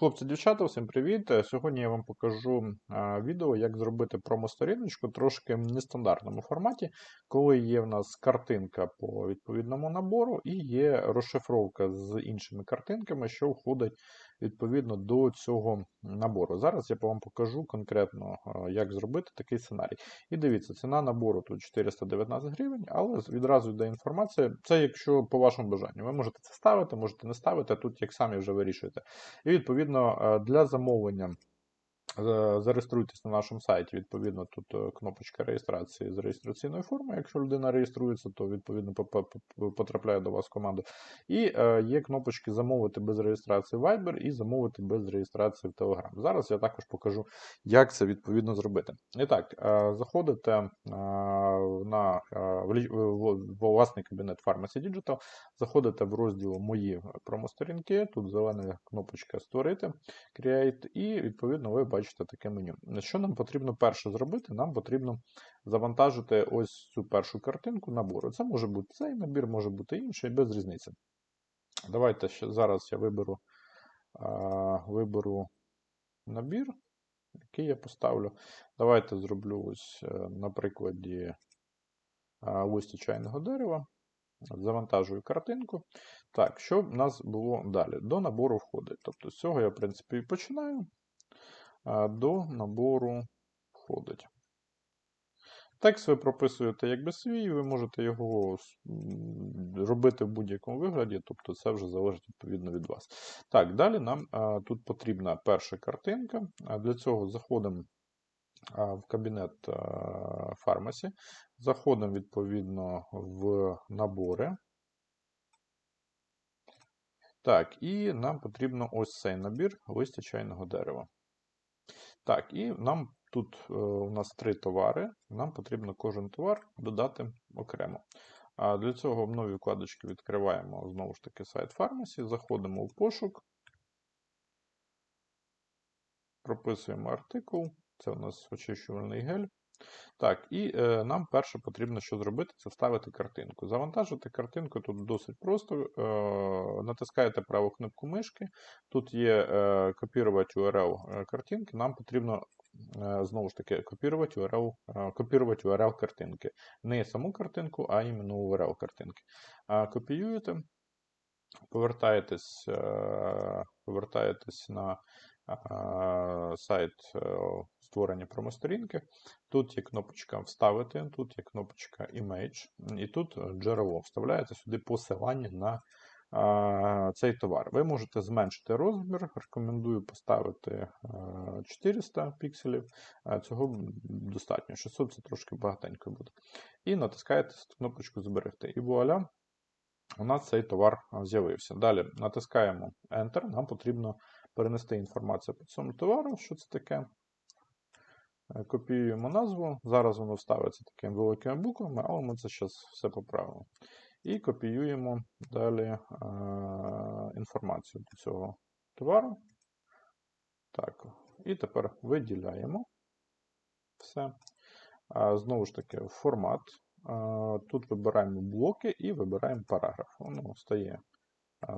Хлопці, дівчата, всім привіт! Е, Сьогодні я вам покажу відео, як зробити промо-сторіночку трошки в нестандартному форматі, коли є в нас картинка по відповідному набору і є розшифровка з іншими картинками, що входить відповідно до цього набору. Зараз я вам покажу конкретно, як зробити такий сценарій. І дивіться, ціна набору тут 419 гривень, але відразу йде інформація. Це якщо по вашому бажанню. Ви можете це ставити, можете не ставити, тут як самі вже вирішуєте. І відповідно е, для замовлення е, зареєструйтесь на нашому сайті. Відповідно, тут е, кнопочка реєстрації з реєстраційною формою. Якщо людина реєструється, то відповідно потрапляє до вас команду. І е, є кнопочки замовити без реєстрації в Viber і замовити без реєстрації в Telegram. Зараз я також покажу, як це відповідно зробити. І так, е, заходите е, на е, власний кабінет Pharmacy Digital, заходите в розділ Мої промо-сторінки. Тут зелена кнопочка Створити, Create, і відповідно ви бачите таке меню. Що нам потрібно перше зробити? Нам потрібно завантажити ось цю першу картинку набору. Це може бути цей набір, може бути інший, без різниці. Давайте ще зараз я виберу, виберу набір, який я поставлю. Давайте зроблю ось е, на прикладі а, листі чайного дерева. Завантажую картинку. Так, що в нас було далі? До набору входить. Тобто з цього я, в принципі, і починаю. До набору входить. Текст ви прописуєте якби свій, ви можете його робити в будь-якому вигляді, тобто це вже залежить відповідно від вас. Так, далі нам тут потрібна перша картинка. Для цього заходимо в кабінет Pharmacy, заходимо відповідно в набори. Так, і нам потрібно ось цей набір листя чайного дерева. Так, і нам тут е, у нас три товари. Нам потрібно кожен товар додати окремо. А для цього в новій вкладочці відкриваємо знову ж таки сайт Pharmacy, заходимо в пошук, прописуємо артикул. Це у нас очищувальний гель. Так, і е, нам перше потрібно що зробити, це вставити картинку. Завантажити картинку тут досить просто. Е, натискаєте праву кнопку мишки. Тут є е, копірувати URL картинки. Нам потрібно е, знову ж таки копірувати URL, е, копірувати URL картинки. Не саму картинку, а іменно URL картинки. А, копіюєте, повертаєтесь, е, повертаєтесь на сайт е, створення промосторінки. Тут є кнопочка Вставити, тут є кнопочка Image, і тут джерело. Вставляєте сюди посилання на цей товар. Ви можете зменшити розмір, рекомендую поставити 400 пікселів. Цього достатньо. 600 це трошки багатенько буде. І натискаєте кнопочку Зберегти. І вуаля, у нас цей товар з'явився. Далі натискаємо Enter. Нам потрібно перенести інформацію по цьому товару, що це таке. Е, Копіюємо назву. Зараз воно вставиться такими великими буквами, але ми це зараз все поправимо. І копіюємо далі е, інформацію до цього товару. Так, і тепер виділяємо все. А, Знову ж таки, формат. А, Тут вибираємо блоки і вибираємо параграф. Воно стає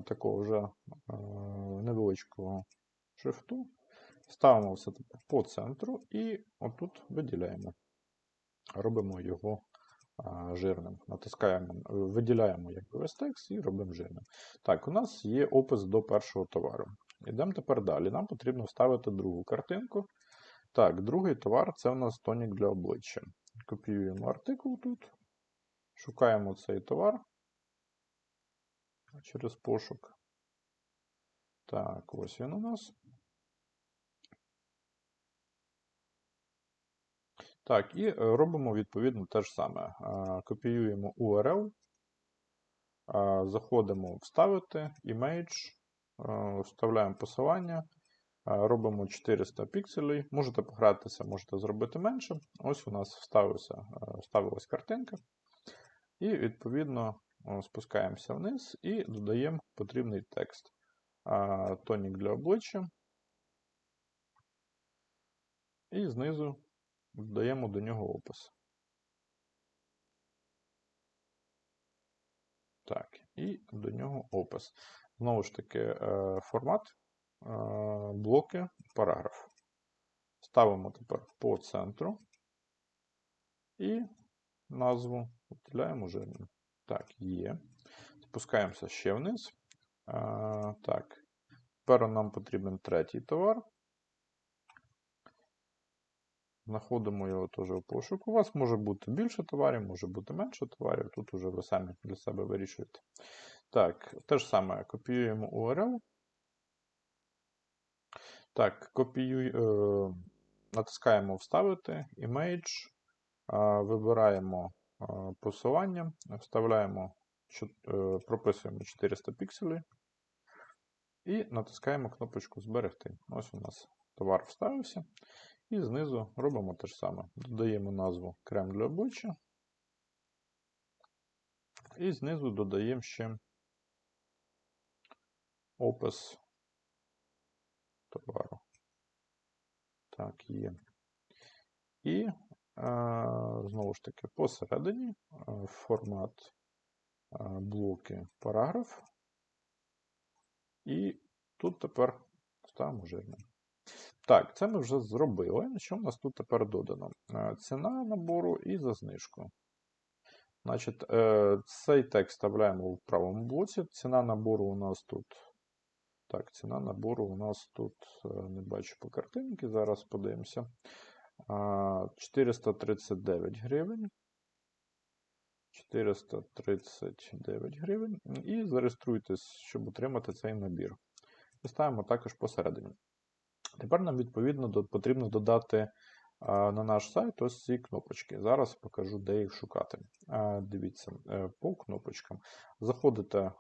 такого вже невеличкого шрифту. Ставимо все по центру і отут виділяємо. Робимо його жирним. Натискаємо, виділяємо якби весь текст і робимо жирним. Так, у нас є опис до першого товару. Йдемо тепер далі. Нам потрібно вставити другу картинку. Так, другий товар це у нас тонік для обличчя. Копіюємо артикул тут, шукаємо цей товар через пошук. Так, ось він у нас. Так, і е, робимо відповідно те ж саме. Копіюємо URL, заходимо вставити, image, вставляємо посилання, робимо 400 пікселей. Можете погратися, можете зробити менше. Ось у нас вставився, вставилась картинка. І відповідно спускаємося вниз і додаємо потрібний текст. Тонік для обличчя. І знизу додаємо до нього опис. Так, і до нього опис. Знову ж таки, е, формат блоки, параграф. Ставимо тепер по центру і назву виділяємо жирним. Так, є. Спускаємося ще вниз. А, Так. Тепер нам потрібен третій товар. Знаходимо його теж у пошуку. У вас може бути більше товарів, може бути менше товарів. Тут вже ви самі для себе вирішуєте. Так, те ж саме копіюємо URL. Так, копіюй, е, натискаємо Вставити, Image, е, вибираємо посилання, вставляємо, е, прописуємо 400 пікселів і натискаємо кнопочку Зберегти. Ось у нас товар вставився. І знизу робимо те ж саме. Додаємо назву крем для обличчя. І знизу додаємо ще опис товару. Так, є. І знову ж таки посередині формат блоки параграф. І тут тепер ставимо жирним. Так, це ми вже зробили. Що в нас тут тепер додано? Ціна набору і за знижку. Значить, е, Цей текст вставляємо в правому блоці. Ціна набору у нас тут. Так, ціна набору у нас тут е, не бачу по картинці, зараз подивимося. 439 гривень. 439 гривень. І зареєструйтесь, щоб отримати цей набір. І також посередині. Тепер нам, відповідно, потрібно додати на наш сайт ось ці кнопочки. Зараз покажу, де їх шукати. Дивіться, е, по кнопочкам. Заходите, е,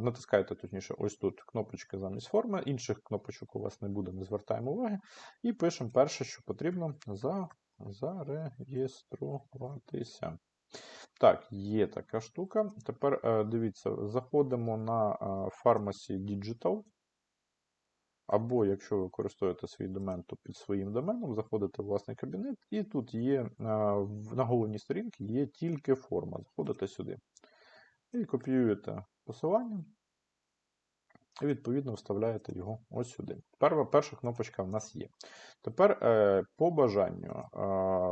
натискаєте точніше, ось тут кнопочки замість форми. Інших кнопочок у вас не буде, не звертаємо уваги. І пишемо перше, що потрібно за, зареєструватися. Так, є така штука. Тепер е, дивіться, заходимо на Pharmacy Digital. Або, якщо ви використовуєте свій домен, то під своїм доменом заходите в власний кабінет, і тут є на головній сторінці є тільки форма. Заходите сюди. І копіюєте посилання, і, відповідно, вставляєте його ось сюди. Перша, перша кнопочка в нас є. Тепер, е, по бажанню,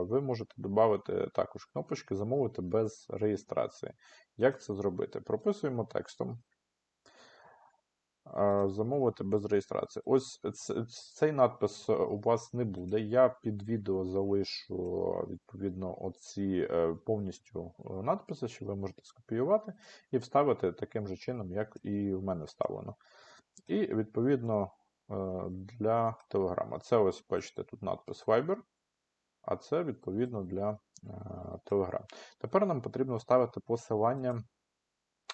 ви можете додати також кнопочки Замовити без реєстрації. Як це зробити? Прописуємо текстом замовити без реєстрації. Ось цей надпис у вас не буде. Я під відео залишу відповідно оці е, повністю е, надписи, що ви можете скопіювати і вставити таким же чином, як і в мене вставлено. І відповідно е, для Телеграма. Це ось бачите, тут надпис Viber. А це відповідно для Telegram. Тепер нам потрібно вставити посилання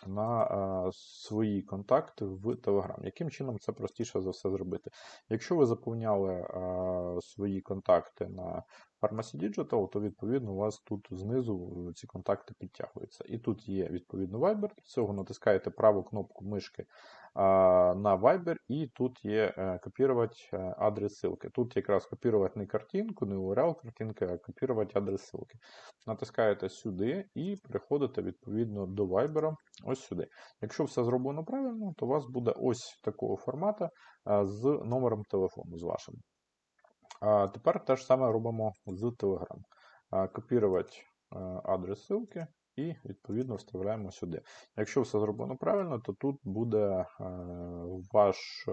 на е, свої контакти в Telegram. Яким чином це простіше за все зробити? Якщо ви заповняли е, свої контакти на Pharmacy Digital, то відповідно у вас тут знизу ці контакти підтягуються. І тут є відповідно Viber. Для цього натискаєте праву кнопку мишки на Viber, і тут є е, копірувати е, адрес ссылки. Тут якраз копірувати не картинку, не URL картинки, а копірувати адрес ссылки. Натискаєте сюди і переходите відповідно до Viber ось сюди. Якщо все зроблено правильно, то у вас буде ось такого формату з номером телефону з вашим. Тепер те ж саме робимо з Telegram. Копірувати е, адрес ссылки і, відповідно, вставляємо сюди. Якщо все зроблено правильно, то тут буде е, ваш е,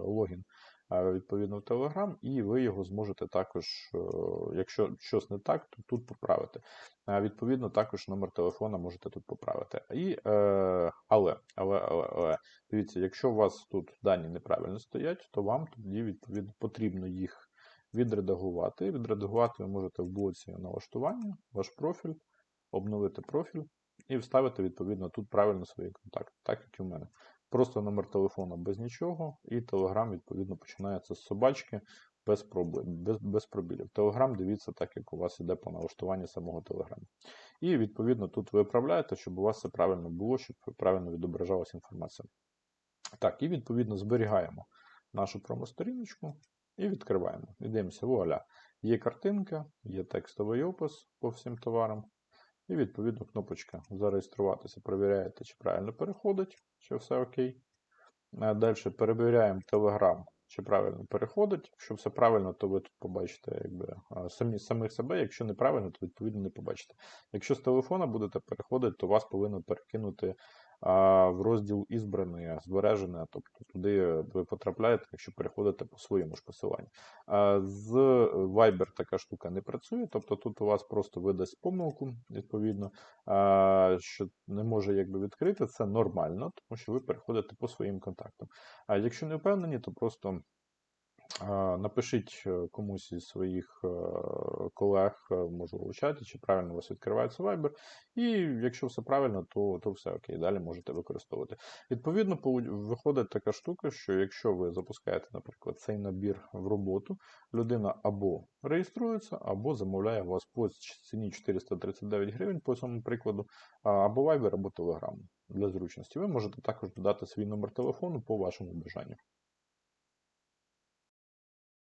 логін відповідно в Telegram, і ви його зможете також, якщо щось не так, то тут поправити. Відповідно, також номер телефона можете тут поправити. І, Але, але, але, але, дивіться, якщо у вас тут дані неправильно стоять, то вам тоді відповідно потрібно їх відредагувати. Відредагувати ви можете в блоці налаштування, ваш профіль, обновити профіль і вставити, відповідно, тут правильно свої контакти, так як і в мене. Просто номер телефону без нічого, і Telegram, відповідно, починається з собачки без проблем, без, без пробілів. Telegram дивіться, так як у вас іде по налаштуванні самого Telegram. І, відповідно, тут ви виправляєте, щоб у вас все правильно було, щоб правильно відображалася інформація. Так, і відповідно зберігаємо нашу промо-сторіночку. І відкриваємо. І дивимося, вуаля. Є картинка, є текстовий опис по всім товарам. І відповідно кнопочка Зареєструватися. Перевіряєте, чи правильно переходить, чи все окей. Далі перевіряємо Telegram, чи правильно переходить. Якщо все правильно, то ви тут побачите якби, самі, самих себе. Якщо неправильно, то відповідно не побачите. Якщо з телефона будете переходити, то вас повинно перекинути в розділ ізбране, збережене, тобто туди ви потрапляєте, якщо переходите по своєму ж посиланню. З Viber така штука не працює, тобто тут у вас просто видасть помилку, відповідно, що не може якби відкрити, це нормально, тому що ви переходите по своїм контактам. А якщо не впевнені, то просто Напишіть е, комусь із своїх е, колег, е, може у чаті, чи правильно у вас відкривається Viber. І якщо все правильно, то то все окей, далі можете використовувати. Відповідно, виходить така штука, що якщо ви запускаєте, наприклад, цей набір в роботу, людина або реєструється, або замовляє вас по ціні 439 гривень, по цьому прикладу, або Viber, або Telegram для зручності. Ви можете також додати свій номер телефону по вашому бажанню.